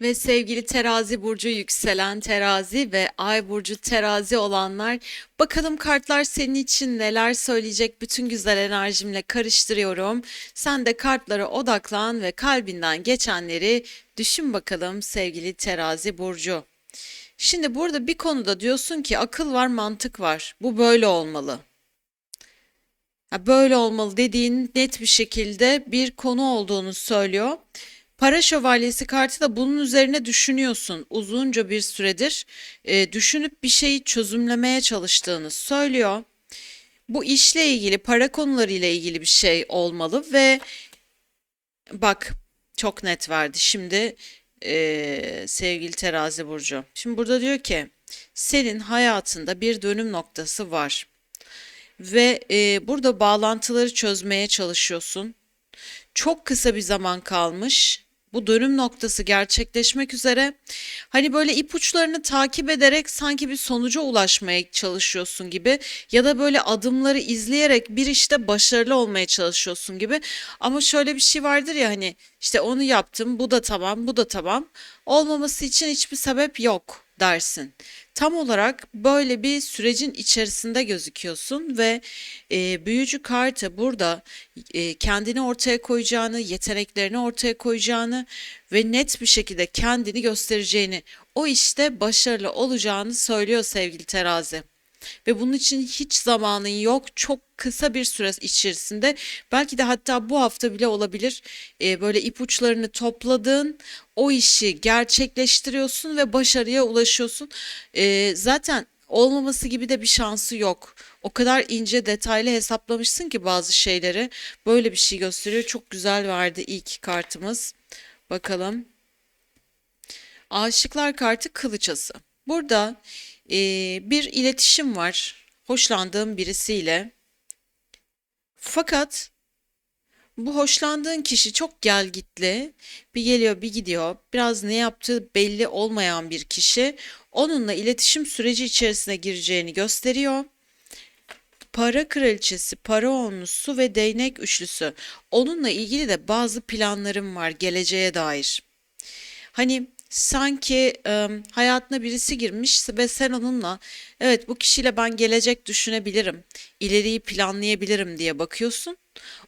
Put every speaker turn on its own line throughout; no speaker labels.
Ve sevgili terazi burcu yükselen terazi ve ay burcu terazi olanlar bakalım kartlar senin için neler söyleyecek bütün güzel enerjimle karıştırıyorum. Sen de kartlara odaklan ve kalbinden geçenleri düşün bakalım sevgili terazi burcu. Şimdi burada bir konuda diyorsun ki akıl var mantık var bu böyle olmalı. Böyle olmalı dediğin net bir şekilde bir konu olduğunu söylüyor. Para şövalyesi kartı da bunun üzerine düşünüyorsun. Uzunca bir süredir e, düşünüp bir şeyi çözümlemeye çalıştığını söylüyor. Bu işle ilgili, para konularıyla ilgili bir şey olmalı ve bak çok net verdi. Şimdi e, sevgili Terazi Burcu. Şimdi burada diyor ki senin hayatında bir dönüm noktası var ve e, burada bağlantıları çözmeye çalışıyorsun. Çok kısa bir zaman kalmış. Bu dönüm noktası gerçekleşmek üzere. Hani böyle ipuçlarını takip ederek sanki bir sonuca ulaşmaya çalışıyorsun gibi ya da böyle adımları izleyerek bir işte başarılı olmaya çalışıyorsun gibi. Ama şöyle bir şey vardır ya hani işte onu yaptım, bu da tamam, bu da tamam. Olmaması için hiçbir sebep yok dersin. Tam olarak böyle bir sürecin içerisinde gözüküyorsun ve e, büyücü kartı burada e, kendini ortaya koyacağını, yeteneklerini ortaya koyacağını ve net bir şekilde kendini göstereceğini, o işte başarılı olacağını söylüyor sevgili terazi. Ve bunun için hiç zamanın yok. Çok kısa bir süre içerisinde belki de hatta bu hafta bile olabilir. E, böyle ipuçlarını topladığın o işi gerçekleştiriyorsun ve başarıya ulaşıyorsun. E, zaten olmaması gibi de bir şansı yok. O kadar ince detaylı hesaplamışsın ki bazı şeyleri. Böyle bir şey gösteriyor. Çok güzel verdi ilk kartımız. Bakalım. Aşıklar kartı kılıçası. Burada bir iletişim var. Hoşlandığım birisiyle. Fakat bu hoşlandığın kişi çok gelgitli. Bir geliyor, bir gidiyor. Biraz ne yaptığı belli olmayan bir kişi. Onunla iletişim süreci içerisine gireceğini gösteriyor. Para kraliçesi, para onlusu ve değnek üçlüsü. Onunla ilgili de bazı planlarım var geleceğe dair. Hani sanki e, hayatına birisi girmiş ve sen onunla evet bu kişiyle ben gelecek düşünebilirim, ileriyi planlayabilirim diye bakıyorsun.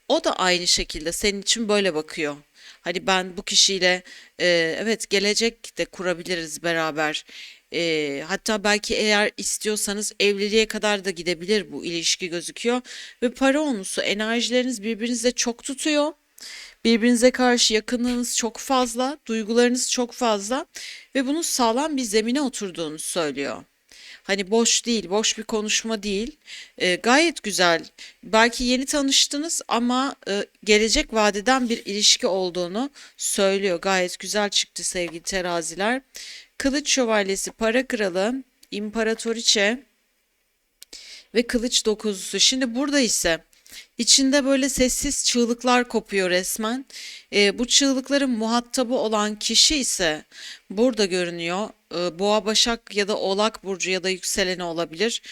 O da aynı şekilde senin için böyle bakıyor. Hani ben bu kişiyle e, evet gelecek de kurabiliriz beraber. E, hatta belki eğer istiyorsanız evliliğe kadar da gidebilir bu ilişki gözüküyor. Ve para onusu enerjileriniz birbirinize çok tutuyor. Birbirinize karşı yakınlığınız çok fazla, duygularınız çok fazla ve bunun sağlam bir zemine oturduğunu söylüyor. Hani boş değil, boş bir konuşma değil. Ee, gayet güzel. Belki yeni tanıştınız ama e, gelecek vadeden bir ilişki olduğunu söylüyor. Gayet güzel çıktı sevgili teraziler. Kılıç şövalyesi, para kralı, imparatoriçe ve kılıç dokuzlusu. Şimdi burada ise içinde böyle sessiz çığlıklar kopuyor resmen. E, bu çığlıkların muhatabı olan kişi ise burada görünüyor. E, Boğa, Başak ya da Oğlak burcu ya da yükseleni olabilir.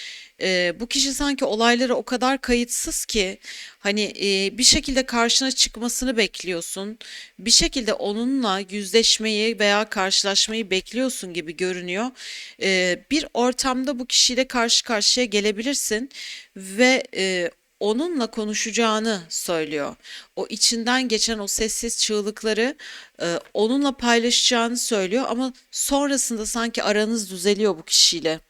E, bu kişi sanki olaylara o kadar kayıtsız ki hani e, bir şekilde karşına çıkmasını bekliyorsun. Bir şekilde onunla yüzleşmeyi veya karşılaşmayı bekliyorsun gibi görünüyor. E, bir ortamda bu kişiyle karşı karşıya gelebilirsin ve e, onunla konuşacağını söylüyor. O içinden geçen o sessiz çığlıkları e, onunla paylaşacağını söylüyor ama sonrasında sanki aranız düzeliyor bu kişiyle.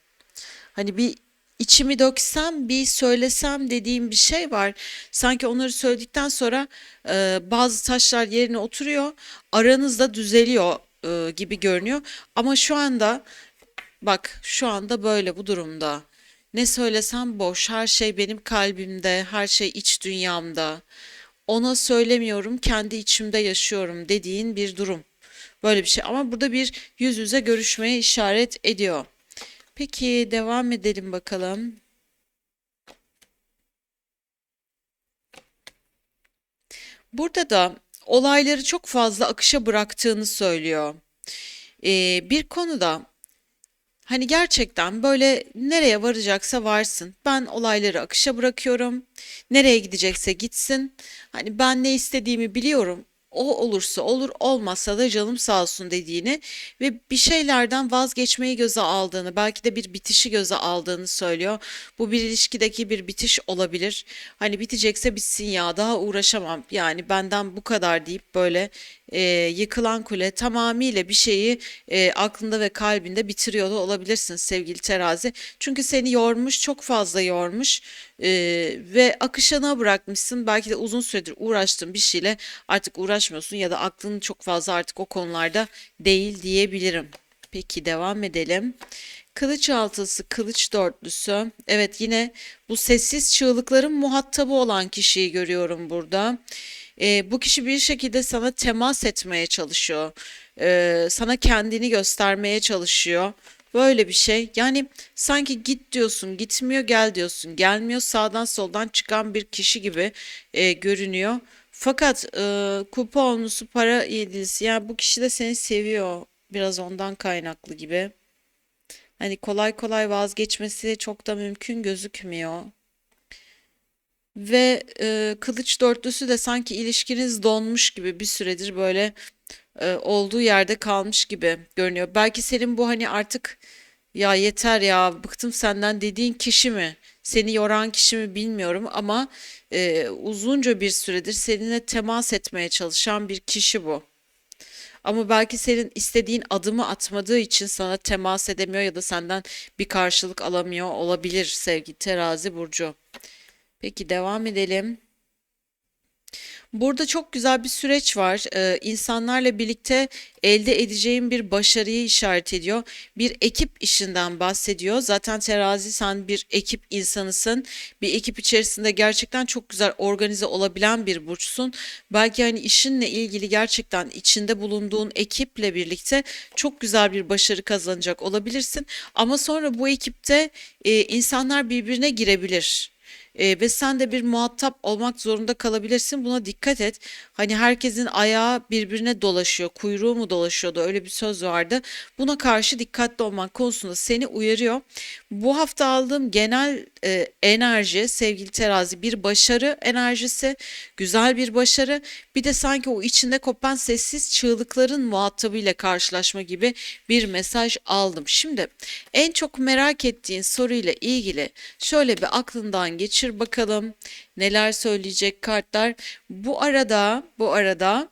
Hani bir içimi döksem, bir söylesem dediğim bir şey var. Sanki onları söyledikten sonra e, bazı taşlar yerine oturuyor, aranız da düzeliyor e, gibi görünüyor. Ama şu anda bak şu anda böyle bu durumda. Ne söylesem boş, her şey benim kalbimde, her şey iç dünyamda. Ona söylemiyorum, kendi içimde yaşıyorum dediğin bir durum. Böyle bir şey ama burada bir yüz yüze görüşmeye işaret ediyor. Peki devam edelim bakalım. Burada da olayları çok fazla akışa bıraktığını söylüyor. Ee, bir konuda Hani gerçekten böyle nereye varacaksa varsın. Ben olayları akışa bırakıyorum. Nereye gidecekse gitsin. Hani ben ne istediğimi biliyorum. O olursa olur olmazsa da canım sağ olsun dediğini ve bir şeylerden vazgeçmeyi göze aldığını belki de bir bitişi göze aldığını söylüyor. Bu bir ilişkideki bir bitiş olabilir. Hani bitecekse bitsin ya daha uğraşamam yani benden bu kadar deyip böyle e, yıkılan kule tamamıyla bir şeyi e, aklında ve kalbinde bitiriyor da olabilirsin sevgili terazi. Çünkü seni yormuş çok fazla yormuş e, ve akışına bırakmışsın. Belki de uzun süredir uğraştığın bir şeyle artık uğraşmıyorsun ya da aklın çok fazla artık o konularda değil diyebilirim. Peki devam edelim. Kılıç altısı, kılıç dörtlüsü. Evet yine bu sessiz çığlıkların muhatabı olan kişiyi görüyorum burada. Ee, bu kişi bir şekilde sana temas etmeye çalışıyor. Ee, sana kendini göstermeye çalışıyor. Böyle bir şey. Yani sanki git diyorsun, gitmiyor, gel diyorsun. Gelmiyor, sağdan soldan çıkan bir kişi gibi e, görünüyor. Fakat e, kupa olması para yedilisi. Yani bu kişi de seni seviyor. Biraz ondan kaynaklı gibi. Hani kolay kolay vazgeçmesi çok da mümkün gözükmüyor. Ve e, kılıç dörtlüsü de sanki ilişkiniz donmuş gibi bir süredir böyle e, olduğu yerde kalmış gibi görünüyor. Belki senin bu hani artık ya yeter ya bıktım senden dediğin kişi mi? Seni yoran kişi mi bilmiyorum ama e, uzunca bir süredir seninle temas etmeye çalışan bir kişi bu. Ama belki senin istediğin adımı atmadığı için sana temas edemiyor ya da senden bir karşılık alamıyor olabilir sevgili Terazi burcu. Peki devam edelim. Burada çok güzel bir süreç var. Ee, insanlarla birlikte elde edeceğin bir başarıyı işaret ediyor. Bir ekip işinden bahsediyor. Zaten terazi sen bir ekip insanısın. Bir ekip içerisinde gerçekten çok güzel organize olabilen bir burçsun. Belki hani işinle ilgili gerçekten içinde bulunduğun ekiple birlikte çok güzel bir başarı kazanacak olabilirsin. Ama sonra bu ekipte e, insanlar birbirine girebilir. Ee, ve sen de bir muhatap olmak zorunda kalabilirsin. Buna dikkat et. Hani herkesin ayağı birbirine dolaşıyor, kuyruğu mu dolaşıyordu öyle bir söz vardı. Buna karşı dikkatli olmak konusunda seni uyarıyor. Bu hafta aldığım genel e, enerji sevgili terazi bir başarı enerjisi, güzel bir başarı. Bir de sanki o içinde kopan sessiz çığlıkların muhatabıyla karşılaşma gibi bir mesaj aldım. Şimdi en çok merak ettiğin soruyla ilgili şöyle bir aklından geçir bakalım neler söyleyecek kartlar. Bu arada bu arada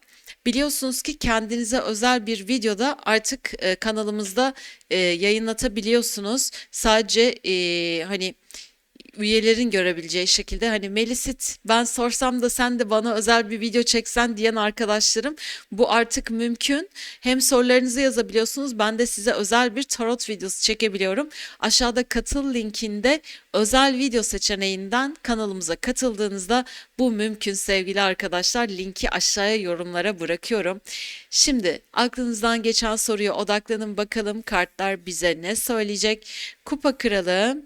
Biliyorsunuz ki kendinize özel bir videoda artık e, kanalımızda e, yayınlatabiliyorsunuz. Sadece e, hani üyelerin görebileceği şekilde hani Melisit ben sorsam da sen de bana özel bir video çeksen diyen arkadaşlarım bu artık mümkün. Hem sorularınızı yazabiliyorsunuz ben de size özel bir tarot videosu çekebiliyorum. Aşağıda katıl linkinde özel video seçeneğinden kanalımıza katıldığınızda bu mümkün sevgili arkadaşlar. Linki aşağıya yorumlara bırakıyorum. Şimdi aklınızdan geçen soruya odaklanın bakalım kartlar bize ne söyleyecek. Kupa Kralı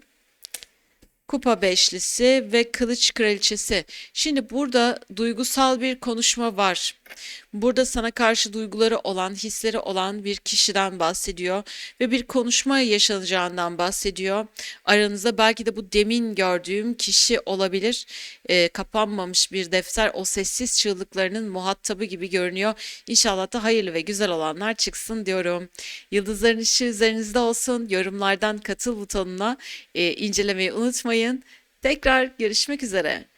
Kupa Beşlisi ve Kılıç Kraliçesi. Şimdi burada duygusal bir konuşma var. Burada sana karşı duyguları olan, hisleri olan bir kişiden bahsediyor ve bir konuşma yaşanacağından bahsediyor. Aranızda belki de bu demin gördüğüm kişi olabilir. E, kapanmamış bir defter o sessiz çığlıklarının muhatabı gibi görünüyor. İnşallah da hayırlı ve güzel olanlar çıksın diyorum. Yıldızların ışığı üzerinizde olsun. Yorumlardan katıl butonuna e, incelemeyi unutmayın. Tekrar görüşmek üzere.